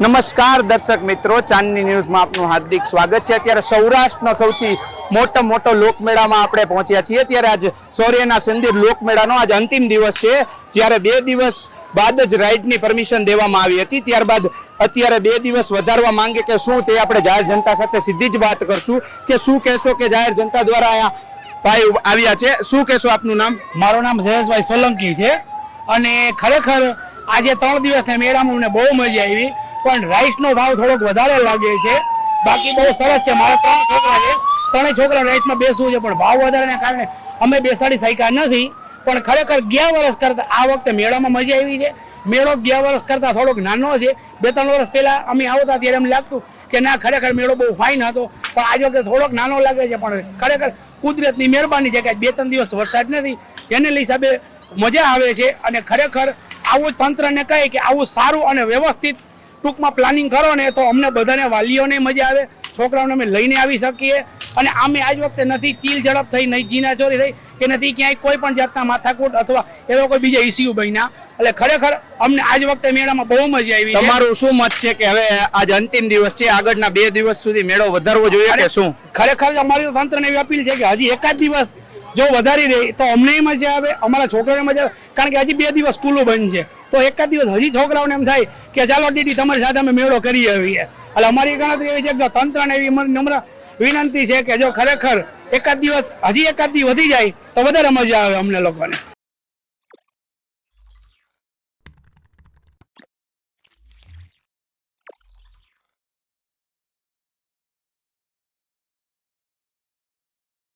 નમસ્કાર દર્શક મિત્રો, ચાંદની ન્યૂઝમાં આપનું હાર્દિક સ્વાગત છે. અત્યારે સૌરાષ્ટ્રનો સૌથી મોટો મોટો લોકમેળામાં આપણે પહોંચ્યા છીએ. ત્યારે આજ સૌર્યના સંદીર લોકમેળાનો આજ અંતિમ દિવસ છે. જ્યારે બે દિવસ બાદ જ રાઇડની પરમિશન દેવામાં આવી હતી. ત્યારબાદ અત્યારે બે દિવસ વધારવા માંગે કે શું તે આપણે જાહેર જનતા સાથે સીધી જ વાત કરશું કે શું કહેશો કે જાહેર જનતા દ્વારા અહીંયા ભાઈ આવ્યા છે. શું કહેશો આપનું નામ? મારું નામ જયેશભાઈ સોલંકી છે. અને ખરેખર આજે ત્રણ દિવસના મેળામાં અમને બહુ મજા આવી. પણ રાઈસનો ભાવ થોડોક વધારે લાગે છે. બાકી બહુ સરસ છે. મારા ત્રણ છોકરા છે. ત્રણેય છોકરા રાઈસમાં બેસવું છે, પણ ભાવ વધારાને કારણે અમે બેસાડી શક્યા નથી. પણ ખરેખર ગયા વર્ષ કરતા, આ વખતે મેળામાં મજા આવી છે. મેળો ગયા વર્ષ કરતા થોડોક નાનો છે. બે ત્રણ વર્ષ પહેલા અમે આવતા ત્યારે એમ લાગતું કે ના, ખરેખર મેળો બહુ ફાઇન હતો. પણ આજ વખતે થોડોક નાનો લાગે છે. પણ ખરેખર કુદરતની મહેરબાની છે કે બે ત્રણ દિવસ વરસાદ નથી. એને હિસાબે મજા આવે છે. અને ખરેખર આવું તંત્રને કહે કે આવું સારું અને વ્યવસ્થિત ટૂંકમાં પ્લાનિંગ કરો ને તો અમને બધાને વાલીઓને મજા આવે છોકરાઓને અમે લઈને આવી શકીએ. અને આમે આજ વખતે નથી ચીલ ઝડપ થઈ નહીં જીના ચોરી થઈ કે નથી ક્યાંય કોઈ પણ જાતના માથાકૂટ અથવા એવા કોઈ બીજા ઇસ્યુ બન્યા. એટલે ખરેખર અમને આજ વખતે મેળામાં બહુ મજા આવી તમારું શું મત છે કે હવે આજ અંતિમ દિવસ છે? આગળના બે દિવસ સુધી મેળો વધારવો જોઈએ કે શું? ખરેખર અમારી તંત્રને એવી અપીલ છે કે હજી એકાદ દિવસ જો વધારી દે, તો અમને મજા આવે, અમારા છોકરાઓને મજા આવે. કારણ કે હજી બે દિવસ સ્કૂલો બંધ છે. તો એકાદ દિવસ હજી છોકરાઓને એમ થાય કે ચાલો દીદી, તમારી સાથે અમે મેળો કરી આવીએ. એટલે અમારી ગણતરી એવી છે કે તંત્રને એવી નમ્ર વિનંતી છે કે જો ખરેખર એકાદ દિવસ, હજી એકાદ દિવસ વધી જાય, તો વધારે મજા આવે અમને લોકોને.